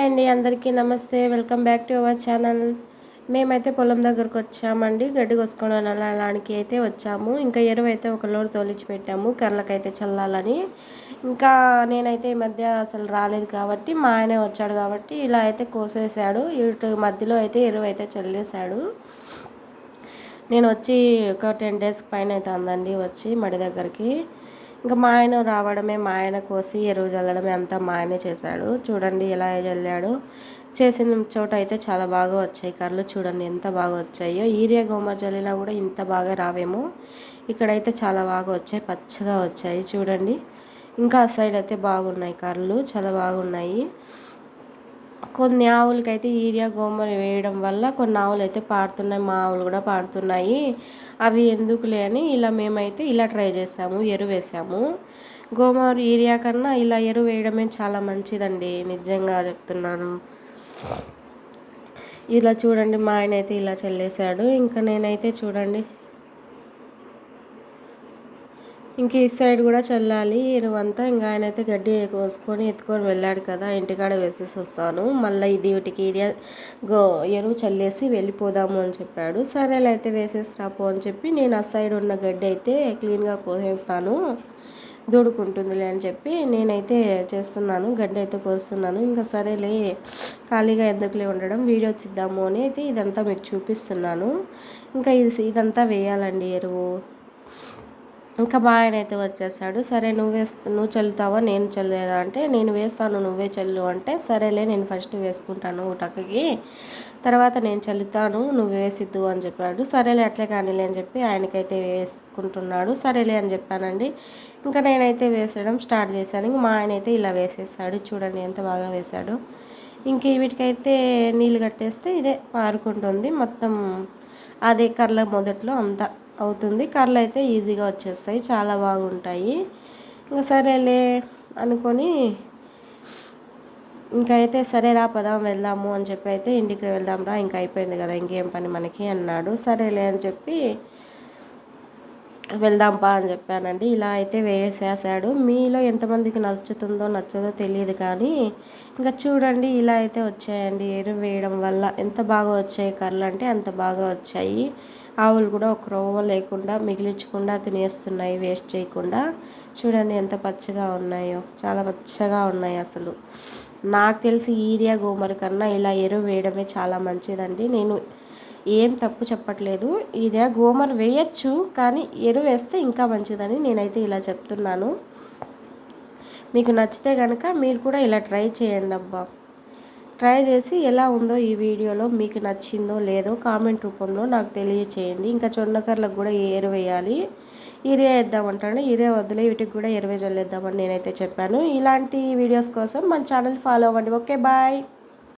Hi అండి అందరికీ నమస్తే. Welcome back to our channel. మేమైతే పొలం దగ్గరకు వచ్చామండి. గడ్డి కోసుకొని వెళ్ళడానికి అయితే వచ్చాము. ఇంకా ఎరువు అయితే ఒక లోడ్ తోలిచి పెట్టాము. కర్రలకైతే చల్లాలని. ఇంకా నేనైతే ఈ మధ్య అసలు రాలేదు కాబట్టి మా ఆయనే వచ్చాడు కాబట్టి ఇలా అయితే కోసేసాడు ఇటు మధ్యలో అయితే ఎరువు అయితే చల్లేశాడు. నేను వచ్చి ఒక టెన్ డేస్ పైన అయితే అందండి వచ్చి మడి దగ్గరికి. ఇంకా మా ఆయన రావడమే మా ఆయన కోసి ఎరువు చల్లడమే అంతా మా ఆయనే చేశాడు. చూడండి ఎలా చల్లాడు చేసిన చోట అయితే చాలా బాగా వచ్చాయి. కర్రలు చూడండి ఎంత బాగా వచ్చాయో. ఈరియా గోమర్ చల్లినా కూడా ఇంత బాగా రావేమో. ఇక్కడైతే చాలా బాగా వచ్చాయి పచ్చగా వచ్చాయి. చూడండి. ఇంకా ఆ సైడ్ అయితే బాగున్నాయి కర్రలు చాలా బాగున్నాయి. కొన్ని ఆవులకైతే యూరియా గోమరి వేయడం వల్ల కొన్ని ఆవులు అయితే పాడుతున్నాయి మా ఆవులు కూడా పాడుతున్నాయి. అవి ఎందుకులే అని ఇలా మేమైతే ఇలా ట్రై చేసాము ఎరువు వేసాము. గోమర్ ఈరియా కన్నా ఇలా ఎరువు వేయడమే చాలా మంచిదండి నిజంగా చెప్తున్నాను. ఇలా చూడండి మా ఆయన అయితే ఇలా చల్లేశాడు. ఇంకా నేనైతే చూడండి ఇంక ఈ సైడ్ కూడా చల్లాలి. ఎరువంతా ఇంకా ఆయన అయితే గడ్డి కోసుకొని ఎత్తుకొని వెళ్ళాడు కదా. ఇంటికాడ వేసేసి వస్తాను. మళ్ళీ ఇది వీటికి గో ఎరువు చల్లేసి వెళ్ళిపోదాము అని చెప్పాడు. సరేలే అయితే వేసేసి రాపో అని చెప్పి నేను ఆ సైడ్ ఉన్న గడ్డి అయితే క్లీన్గా కోసేస్తాను. దూడుకుంటుందిలే అని చెప్పి నేనైతే చేస్తున్నాను. గడ్డి అయితే కోస్తున్నాను. ఇంకా సరేలే ఖాళీగా ఎందుకులే ఉండడం వీడియో తీద్దాము అని అయితే ఇదంతా మీకు చూపిస్తున్నాను. ఇంకా ఇది ఇదంతా వేయాలండి ఎరువు. ఇంకా మా ఆయన అయితే వచ్చేసాడు సరే నువ్వు వేస్తా నువ్వు చల్లుతావా? నేను చల్లేదా అంటే నేను వేస్తాను నువ్వే చల్లు అంటే సరేలే నేను ఫస్ట్ వేసుకుంటాను టక్కకి తర్వాత నేను చల్లుతాను నువ్వు వేసిద్దు అని చెప్పాడు. సరేలే అట్లే కానీలే అని చెప్పి ఆయనకైతే వేసుకుంటున్నాడు. సరేలే అని చెప్పానండి. ఇంకా నేనైతే వేసడం స్టార్ట్ చేశాను. ఇంక మా ఆయన అయితే ఇలా వేసేసాడు చూడండి ఎంత బాగా వేశాడు. ఇంక వీటికైతే నీళ్ళు కట్టేస్తే ఇదే పారుకుంటుంది. మొత్తం అదే కర్ల మొదట్లో అంతా. అవుతుంది. కర్రలు అయితే ఈజీగా వచ్చేస్తాయి. చాలా బాగుంటాయి. ఇంకా సరేలే అనుకొని ఇంకా అయితే సరే రా పదాం వెళ్దాము అని చెప్పి అయితే ఇంటికి వెళ్దాం రా ఇంకా అయిపోయింది కదా ఇంకేం పని మనకి అన్నాడు. సరేలే అని చెప్పి వెళ్దాంపా అని చెప్పానండి. ఇలా అయితే వేసేసాడు. మీలో ఎంతమందికి నచ్చుతుందో నచ్చదో తెలియదు కానీ ఇంకా చూడండి ఇలా అయితే వచ్చాయండి. ఎరువు వేయడం వల్ల ఎంత బాగా వచ్చాయి కర్రలు అంటే అంత బాగా వచ్చాయి. ఆవులు కూడా ఒక రోవ లేకుండా మిగిలించకుండా తినేస్తున్నాయి వేస్ట్ చేయకుండా. చూడండి ఎంత పచ్చగా ఉన్నాయో. చాలా పచ్చగా ఉన్నాయి అసలు. నాకు తెలిసి ఈరియా గోమర్ కన్నా ఇలా ఎరువు వేయడమే చాలా మంచిదండి. నేను ఏం తప్పు చెప్పట్లేదు. ఇదే గోమర్ వేయచ్చు కానీ ఎరువు వేస్తే ఇంకా మంచిదని నేనైతే ఇలా చెప్తున్నాను. మీకు నచ్చితే కనుక మీరు కూడా ఇలా ట్రై చేయండి అబ్బా. ట్రై చేసి ఎలా ఉందో ఈ వీడియోలో మీకు నచ్చిందో లేదో కామెంట్ రూపంలో నాకు తెలియచేయండి. ఇంకా చొన్నకర్లకు కూడా ఎరువు వేయాలి. ఇరే వేద్దామంటాను. ఇరే వద్దులే వీటికి కూడా ఎరువే చల్లేద్దామని నేనైతే చెప్పాను. ఇలాంటి వీడియోస్ కోసం మన ఛానల్ ఫాలో అవ్వండి. Okay bye.